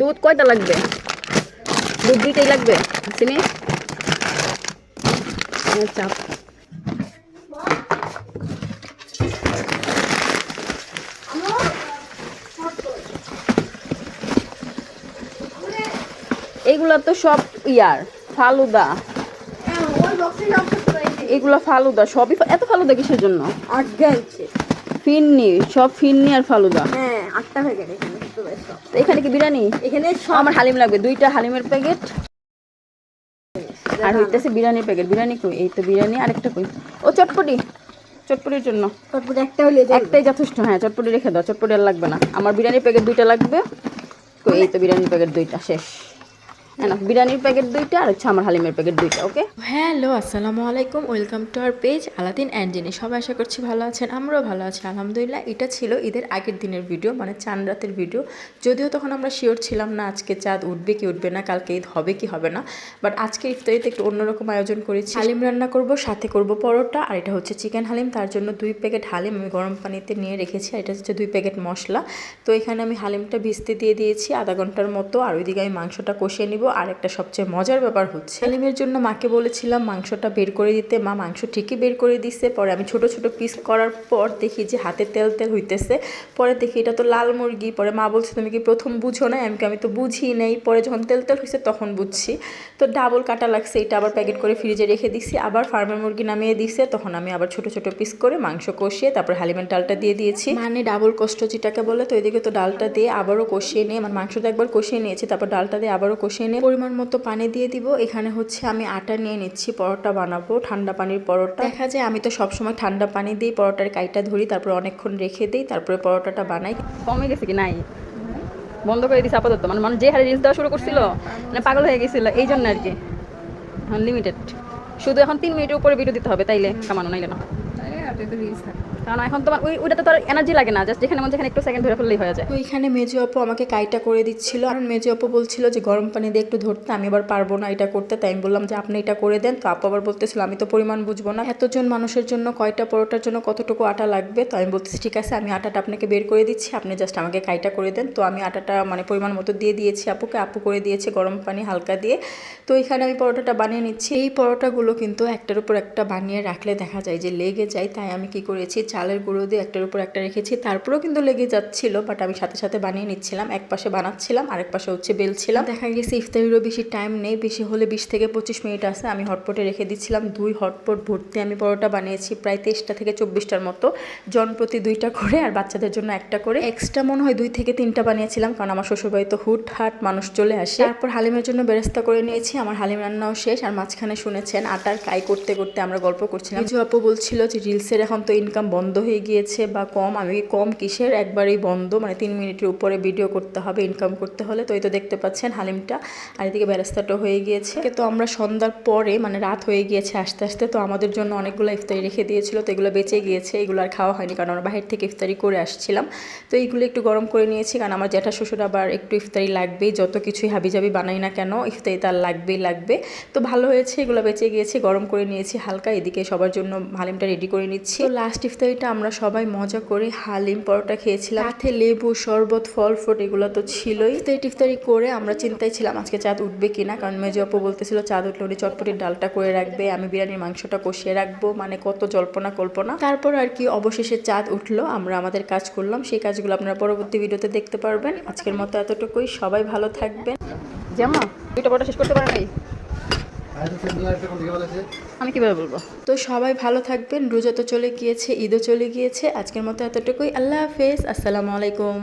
দুধ কয়টা লাগবে? দুধ দুইটাই লাগবে চিনি? চাপ এইগুলা তো সব ইয়ার ফালুদা। এগুলা ফালুদা সবই এত ফালুদা কিসের জন্য? আট গাইছে ফিন্নি সব ফিন্নি আর ফালুদা। হ্যাঁ আটটা সব। তো এখানে কি বিরিয়ানি? এখানে সব আমার হালিম লাগবে দুইটা হালিমের প্যাকেট। আর হইতেছে বিরিয়ানির প্যাকেট। বিরিয়ানি কই? এই তো বিরিয়ানি আরেকটা কই? ও চটপটি। চটপটির জন্য। চটপটি একটা হলে একটাই যথেষ্ট। হ্যাঁ চটপটি রেখে দাও। চটপটি আর লাগবে না। আমার বিরিয়ানির প্যাকেট দুইটা লাগবে। কই এই তো বিরিয়ানির প্যাকেট দুইটা। শেষ। হ্যাঁ না, বিরিয়ানির প্যাকেট দুইটা আর হচ্ছে আমার হালিমের প্যাকেট দুইটা ওকে হ্যালো, আসসালামু আলাইকুম, welcome to our page Aladdin and Jenny. সবাই আশা করছি ভালো আছেন, আমরাও ভালো আছি, আলহামদুলিল্লাহ। এটা ছিল ঈদের আগের দিনের ভিডিও মানে চাঁদ রাতের ভিডিও যদিও তখন আমরা শিওর ছিলাম না আজকে চাঁদ উঠবে কি উঠবে না, কালকে ঈদ হবে কি হবে না। বাট আজকে ইফতারিতে একটু অন্যরকম আয়োজন করেছি। হালিম রান্না করব, সাথে করব পরোটা, আর এটা হচ্ছে চিকেন হালিম। তার জন্য দুই প্যাকেট হালিম আমি গরম পানিতে নিয়ে রেখেছি, আর এটা হচ্ছে দুই প্যাকেট মশলা। তো এখানে আমি হালিমটা ভিজতে দিয়ে দিয়েছি আধা ঘণ্টার মতো, আর ওইদিকে আমি মাংসটা কষিয়ে নিব। আর একটা সবচেয়ে মজার ব্যাপার হচ্ছে হালিমের জন্য মাকে বলেছিলাম মাংসটা বের করে দিতে, মা, মাংস ঠিকই বের করে দিছে। পরে আমি ছোট ছোট পিস করার পর দেখি যে হাতে তেল তেল হইতেছে। পরে দেখি এটা তো লাল মুরগি। পরে মা বলছে, তুমি কি প্রথম বুঝো না আমি আমি তো বুঝি নেই। পরে যখন তেল তেল হয়েছে তখন বুঝছি। তো ডাবল কাটা লাগছে, এটা আবার প্যাকেট করে ফ্রিজে রেখে দিছি। আবার ফার্মের মুরগি নামিয়ে দিছে, তখন আমি আবার ছোট ছোট পিস করে মাংস কষিয়ে তারপর হালিমের ডালটা দিয়ে দিয়েছি। মানে ডাবল কষ্ট যেটাকে বলে, তো এদিকে তো ডালটা দিয়ে আবারও কষিয়ে নিয়ে আমার মাংসটা একবার কষিয়ে নিয়েছি, তারপর ডালটা দিয়ে আবারও কষিয়ে নিয়ে পরিমাণ মতো পানি দিয়ে দিব। এখানে হচ্ছে আমি আটা নিয়ে নিচ্ছি পরোটা বানাবো ঠান্ডা পানির পরোটা। দেখা যায় আমি তো সবসময় ঠান্ডা পানি দিই পরোটার কাইটা ধরি তারপর অনেকক্ষণ রেখে দিই তারপরে পরোটাটা বানাই। কমে গেছে কি? নাই। বন্ধ করে দিছে আপাতত। মানে মানুষ যে হারে রিলস দেওয়া শুরু করছিল মানে পাগল হয়ে গেছিল এই জন্য আর কি। আনলিমিটেড শুধু এখন তিন মিনিটের উপরে ভিডিও দিতে হবে তাইলে। কামানো নাইলে না। কারণ এখন তোমার ওই ওইটাতে তো এনার্জি লাগে না জাস্ট যেখানে মন যেখানে একটু সেকেন্ড ধরে ফেললেই হয়ে যায়। তো এখানে মেজো আমাকে কাইটা করে দিচ্ছিল। কারণ মেজো আপু বলছিল যে, গরম পানি দিয়ে একটু ধরতে, আমি আবার পারব না এটা করতে। তাই আমি বললাম যে, আপনি এটা করে দেন। তো আপু আবার বলতেছিল, আমি তো পরিমাণ বুঝব না। এতজন মানুষের জন্য কয়টা পরোটার জন্য কতটুকু আটা লাগবে? তো আমি বলতেছি, ঠিক আছে, আমি আটাটা আপনাকে বের করে দিচ্ছি। আপনি জাস্ট আমাকে কাইটা করে দেন। তো আমি আটাটা মানে পরিমাণ মতো দিয়ে দিয়েছি আপুকে। আপু করে দিয়েছে গরম পানি হালকা দিয়ে। তো এখানে আমি পরোটাটা বানিয়ে নিচ্ছি। এই পরোটাগুলো কিন্তু একটার উপর একটা বানিয়ে রাখলে দেখা যায় যে লেগে যায়। তাই আমি কি করেছি চালের গুঁড়ো দিয়ে একটার উপর একটা রেখেছি। তারপরেও কিন্তু লেগে যাচ্ছিল বাট আমি সাথে সাথে বানিয়ে নিচ্ছিলাম। এক পাশে বানাচ্ছিলাম, আরেক পাশে হচ্ছে বেলছিলাম। দেখা গেছে ইফতারিরও বেশি টাইম নেই, বেশি হলে বিশ থেকে পঁচিশ মিনিট আছে। আমি হটপটে রেখে দিচ্ছিলাম। দুই হটপট ভর্তি আমি পরোটা বানিয়েছি প্রায় তেইশটা থেকে চব্বিশটার মতো। জনপ্রতি দুইটা করে আর বাচ্চাদের জন্য একটা করে। এক্সট্রা মনে হয় দুই থেকে তিনটা বানিয়েছিলাম, কারণ আমার শ্বশুরবাড়ি তো হুট হাট মানুষ চলে আসে। তারপর হালিমের জন্য বেরেস্তা করে নিয়েছি। আমার হালিম রান্নাও শেষ। আর মাঝখানে শুনেছেন, আটার কাই করতে করতে আমরা গল্প করছিলাম। কিছু আপু বলছিল যে রিলসের এখন তো ইনকাম বন্ধ হয়ে গিয়েছে বা কম, আমি কম কিসের? একবারেই বন্ধ মানে তিন মিনিটের উপরে ভিডিও করতে হবে ইনকাম করতে হলে। তো এই তো দেখতে পাচ্ছেন হালিমটা, আর এদিকে বেরেস্তাটা হয়ে গিয়েছে। তো আমরা সন্ধ্যার পরে মানে রাত হয়ে গিয়েছে আস্তে আস্তে, তো আমাদের জন্য অনেকগুলো ইফতারি রেখে দিয়েছিল, তো এগুলো বেঁচে গিয়েছে, এগুলো আর খাওয়া হয়নি, কারণ আমরা বাহির থেকে ইফতারি করে আসছিলাম। তো এইগুলো একটু গরম করে নিয়েছি, কারণ আমার জ্যাঠা শ্বশুর আবার একটু ইফতারি লাগবেই, যত কিছুই হাবিজাবি বানাই না কেন, ইফতারি তার লাগবেই, লাগবে। তো ভালো হয়েছে, এগুলো বেঁচে গিয়েছে, গরম করে নিয়েছি হালকা, এদিকে সবার জন্য হালিমটা রেডি করে নিচ্ছি। তো লাস্ট ইফতারিটা আমরা সবাই মজা করে। হালিম পরোটা খেয়েছিলাম। সাথে লেবু, শরবত, ফল ফ্রুট এগুলো তো ছিলই। ইফতারি টিফতারি করে আমরা চিন্তায় ছিলাম আজকে চাঁদ উঠবে কিনা। কারণ মেজো আপু বলতেছিল, চাঁদ উঠলে উনি চটপটির ডালটা করে রাখবে, আমি বিরিয়ানির মাংসটা কষিয়ে রাখব। মানে কত জল্পনা কল্পনা। তারপর আর কি অবশেষে চাঁদ উঠল, আমরা আমাদের কাজ করলাম। সেই কাজগুলো আপনারা পরবর্তী ভিডিওতে দেখতে পারবেন। আজকের মতো এতটুকুই। সবাই ভালো থাকবেন। জামা, দুইটা পরোটা শেষ করতে পারে নাই? আমি কীভাবে বলব? তো সবাই ভালো থাকবেন। রোজা তো চলে গিয়েছে, ঈদও চলে গিয়েছে। আজকের মতো এতটুকুই। আল্লাহ হাফেজ। আসসালামু আলাইকুম।